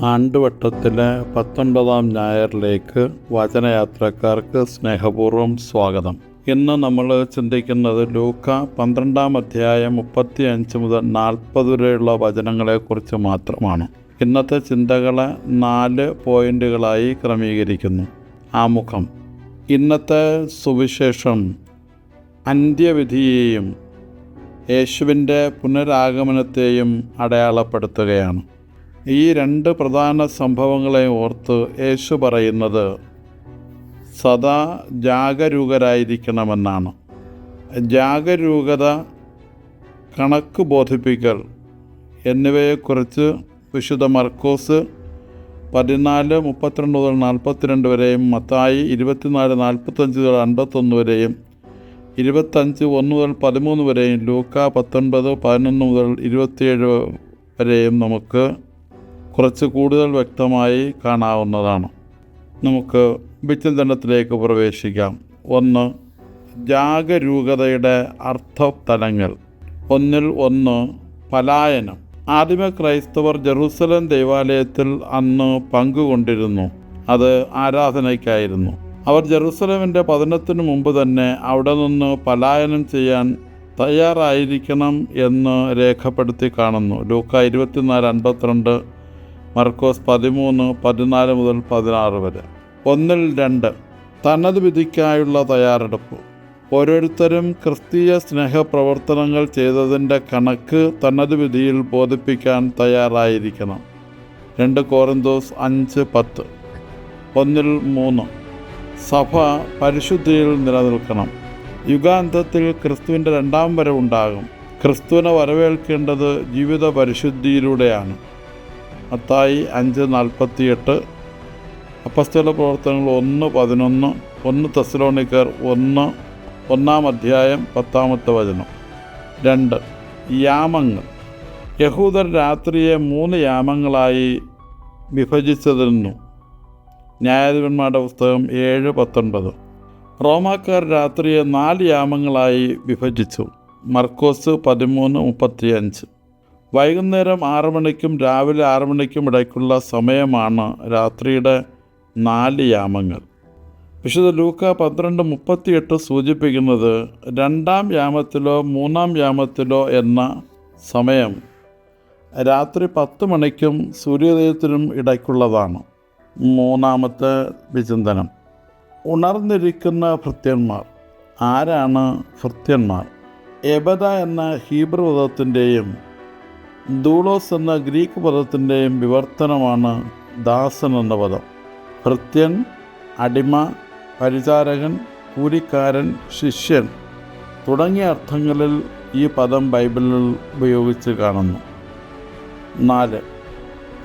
ആണ്ടുവട്ടത്തിലെ പത്തൊൻപതാം ഞായറിലേക്ക് വചനയാത്രക്കാർക്ക് സ്നേഹപൂർവം സ്വാഗതം. ഇന്ന് നമ്മൾ ചിന്തിക്കുന്നത് ലൂക്ക പന്ത്രണ്ടാം അധ്യായം മുപ്പത്തി അഞ്ച് മുതൽ നാൽപ്പത് വരെയുള്ള വചനങ്ങളെക്കുറിച്ച് മാത്രമാണ്. ഇന്നത്തെ ചിന്തകളെ നാല് പോയിന്റുകളായി ക്രമീകരിക്കുന്നു. ആമുഖം. ഇന്നത്തെ സുവിശേഷം. അന്ത്യവിധിയെയും യേശുവിന്റെ പുനരാഗമനത്തെയും അടയാളപ്പെടുത്തുകയാണ്. ഈ രണ്ട് പ്രധാന സംഭവങ്ങളെ ഓർത്ത് യേശു പറയുന്നത് സദാ ജാഗരൂകരായിരിക്കണമെന്നാണ്. ജാഗരൂകത കണക്ക് ബോധിപ്പിക്കൽ എന്നിവയെക്കുറിച്ച് വിശുദ്ധ മർക്കോസ് പതിനാല് മുപ്പത്തിരണ്ട് മുതൽ നാൽപ്പത്തിരണ്ട് വരെയും മത്തായി ഇരുപത്തിനാല് നാൽപ്പത്തഞ്ച് മുതൽ അൻപത്തൊന്ന് വരെയും ഇരുപത്തഞ്ച് ഒന്ന് മുതൽ പതിമൂന്ന് വരെയും ലൂക്ക പത്തൊൻപത് പതിനൊന്ന് മുതൽ ഇരുപത്തിയേഴ് വരെയും നമുക്ക് കുറച്ച് കൂടുതൽ വ്യക്തമായി കാണാവുന്നതാണ്. നമുക്ക് വിചിന്തനത്തിലേക്ക് പ്രവേശിക്കാം. ഒന്ന് ജാഗരൂകതയുടെ അർത്ഥതലങ്ങൾ. ഒന്നിൽ ഒന്ന് പലായനം. ആദിമ ക്രൈസ്തവർ ജെറൂസലം ദേവാലയത്തിൽ അന്ന് പങ്കുകൊണ്ടിരുന്നു. അത് ആരാധനയ്ക്കായിരുന്നു. അവർ ജെറൂസലമിന്റെ പതനത്തിനു മുമ്പ് തന്നെ അവിടെ നിന്ന് പലായനം ചെയ്യാൻ തയ്യാറായിരിക്കണം എന്ന് രേഖപ്പെടുത്തി കാണുന്നു. ലൂക്ക ഇരുപത്തിനാല് അൻപത്തിരണ്ട് മർക്കോസ് പതിമൂന്ന് പതിനാല് മുതൽ പതിനാറ് വരെ. ഒന്നിൽ രണ്ട്. തനത് വിധിക്കായുള്ള തയ്യാറെടുപ്പ്. ഓരോരുത്തരും ക്രിസ്തീയ സ്നേഹപ്രവർത്തനങ്ങൾ ചെയ്തതിന്റെ കണക്ക് തനത് വിധിയിൽ ബോധിപ്പിക്കാൻ തയ്യാറായിരിക്കണം. രണ്ട് കോറിന്തോസ് അഞ്ച് പത്ത്. ഒന്നിൽ മൂന്ന്. സഭ പരിശുദ്ധിയിൽ നിലനിൽക്കണം. യുഗാന്തത്തിൽ ക്രിസ്തുവിന്റെ രണ്ടാം വരവുണ്ടാകും. ക്രിസ്തുവിനെ വരവേൽക്കേണ്ടത് ജീവിത പരിശുദ്ധിയിലൂടെയാണ്. മത്തായി അഞ്ച് നാൽപ്പത്തിയെട്ട്. അപ്പസ്തല പ്രവർത്തനങ്ങൾ ഒന്ന് പതിനൊന്ന് ഒന്ന് തെസലോണിക്കർ ഒന്ന് ഒന്നാം അധ്യായം പത്താമത്തെ വചനം. രണ്ട് യാമങ്ങൾ. യഹൂദർ രാത്രിയെ മൂന്ന് യാമങ്ങളായി വിഭജിച്ചതിരുന്നു. ന്യായാധിപന്മാരുടെ പുസ്തകം ഏഴ് പത്തൊൻപത്. റോമാക്കാർ രാത്രിയെ നാല് യാമങ്ങളായി വിഭജിച്ചു. മർക്കോസ് പതിമൂന്ന് മുപ്പത്തിയഞ്ച്. വൈകുന്നേരം ആറു മണിക്കും രാവിലെ ആറു മണിക്കും ഇടയ്ക്കുള്ള സമയമാണ് രാത്രിയുടെ നാല് യാമങ്ങൾ. വിശുദ്ധ ലൂക്ക പന്ത്രണ്ട് മുപ്പത്തിയെട്ട് സൂചിപ്പിക്കുന്നത് രണ്ടാം യാമത്തിലോ മൂന്നാം യാമത്തിലോ എന്ന സമയം രാത്രി പത്ത് മണിക്കും സൂര്യോദയത്തിനും ഇടയ്ക്കുള്ളതാണ് മൂന്നാമത്തെ വിചിന്തനം. ഉണർന്നിരിക്കുന്ന ഭൃത്യന്മാർ. ആരാണ് ഭൃത്യന്മാർ? എബദ എന്ന ഹീബ്രു പദത്തിന്റെയും ദൂളോസ് എന്ന ഗ്രീക്ക് പദത്തിന്റെയും വിവർത്തനമാണ് ദാസൻ എന്ന പദം. ഭൃത്യൻ അടിമ പരിചാരകൻ കൂലിക്കാരൻ ശിഷ്യൻ തുടങ്ങിയ അർത്ഥങ്ങളിൽ ഈ പദം ബൈബിളിൽ ഉപയോഗിച്ച് കാണുന്നു. നാല്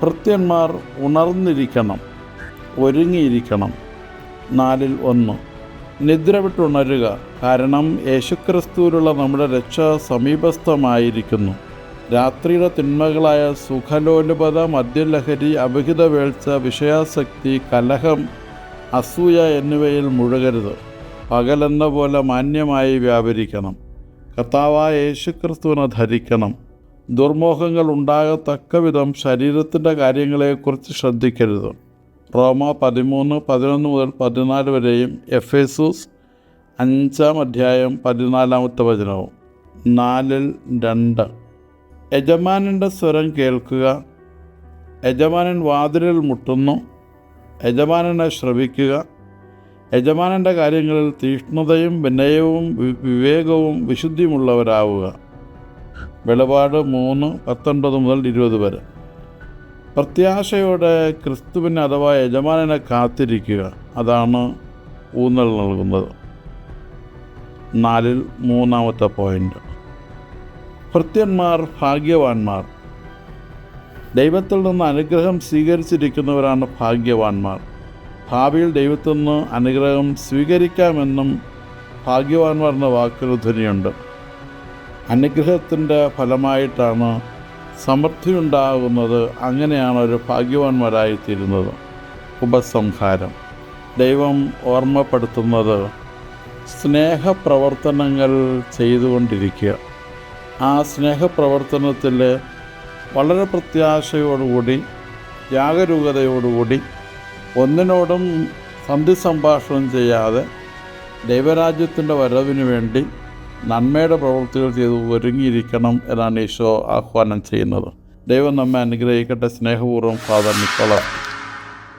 ഭൃത്യന്മാർ ഉണർന്നിരിക്കണം ഒരുങ്ങിയിരിക്കണം. നാലിൽ ഒന്ന് നിദ്ര വിട്ടുണരുക കാരണം യേശുക്രിസ്തുവിലുള്ള നമ്മുടെ രക്ഷ സമീപസ്ഥമായിരിക്കുന്നു. രാത്രിയുടെ തിന്മകളായ സുഖലോലുപത മദ്യലഹരി അവിഹിത വേഴ്ച വിഷയാസക്തി കലഹം അസൂയ എന്നിവയിൽ മുഴുകരുത്. പകലെന്ന പോലെ മാന്യമായി വ്യാപരിക്കണം. കർത്താവായ യേശുക്രിസ്തുവിനെ ധരിക്കണം. ദുർമോഹങ്ങൾ ഉണ്ടാകത്തക്ക വിധം ശരീരത്തിന്റെ കാര്യങ്ങളെക്കുറിച്ച് ശ്രദ്ധിക്കരുത്. റോമ പതിമൂന്ന് പതിനൊന്ന് മുതൽ പതിനാല് വരെയും എഫ് എസൂസ് അഞ്ചാം അധ്യായം പതിനാലാമത്തെ വചനവും നാലിൽ രണ്ട്. യജമാനന്റെ സ്വരം കേൾക്കുക. യജമാനൻ വാതിലിൽ മുട്ടുന്നു. യജമാനനെ ശ്രവിക്കുക. യജമാനന്റെ കാര്യങ്ങളിൽ തീഷ്ണതയും വിനയവും വിവേകവും വിശുദ്ധിയുമുള്ളവരാവുക. വെളിപാട് മൂന്ന് പത്തൊൻപത് മുതൽ ഇരുപത് വരെ. പ്രത്യാശയോടെ ക്രിസ്തുവിനെ അഥവാ യജമാനനെ കാത്തിരിക്കുക. അതാണ് ഊന്നൽ നൽകുന്നത്. നാലിൽ മൂന്നാമത്തെ പോയിന്റ്. ഭൃത്യന്മാർ ഭാഗ്യവാന്മാർ. ദൈവത്തിൽ നിന്ന് അനുഗ്രഹം സ്വീകരിച്ചിരിക്കുന്നവരാണ് ഭാഗ്യവാന്മാർ. ഭാവിയിൽ ദൈവത്തിൽ നിന്ന് അനുഗ്രഹം സ്വീകരിക്കാമെന്നും ഭാഗ്യവാന്മാർ എന്ന വാക്കിൽ ധ്വനിയുണ്ട്. അനുഗ്രഹത്തിന്റെ ഫലമായിട്ടാണ് സമൃദ്ധി ഉണ്ടാകുന്നത് അങ്ങനെയാണ് ഒരു ഭാഗ്യവാന്മാരായിത്തീരുന്നത്. ഉപസംഹാരം. ദൈവം ഓർമ്മപ്പെടുത്തുന്നത് സ്നേഹപ്രവർത്തനങ്ങൾ ചെയ്തുകൊണ്ടിരിക്കുക. ആ സ്നേഹപ്രവർത്തനത്തിൽ വളരെ പ്രത്യാശയോടുകൂടി ജാഗരൂകതയോടുകൂടി ഒന്നിനോടും സന്ധി സംഭാഷണം ചെയ്യാതെ ദൈവരാജ്യത്തിന്റെ വരവിന് വേണ്ടി നന്മയുടെ പ്രവൃത്തികൾ ചെയ്ത് ഒരുങ്ങിയിരിക്കണം എന്നാണ് ഈശോ ആഹ്വാനം ചെയ്യുന്നത്. ദൈവം നമ്മെ അനുഗ്രഹിക്കട്ടെ. സ്നേഹപൂർവം ഫാദർ നിക്കോളാസ്.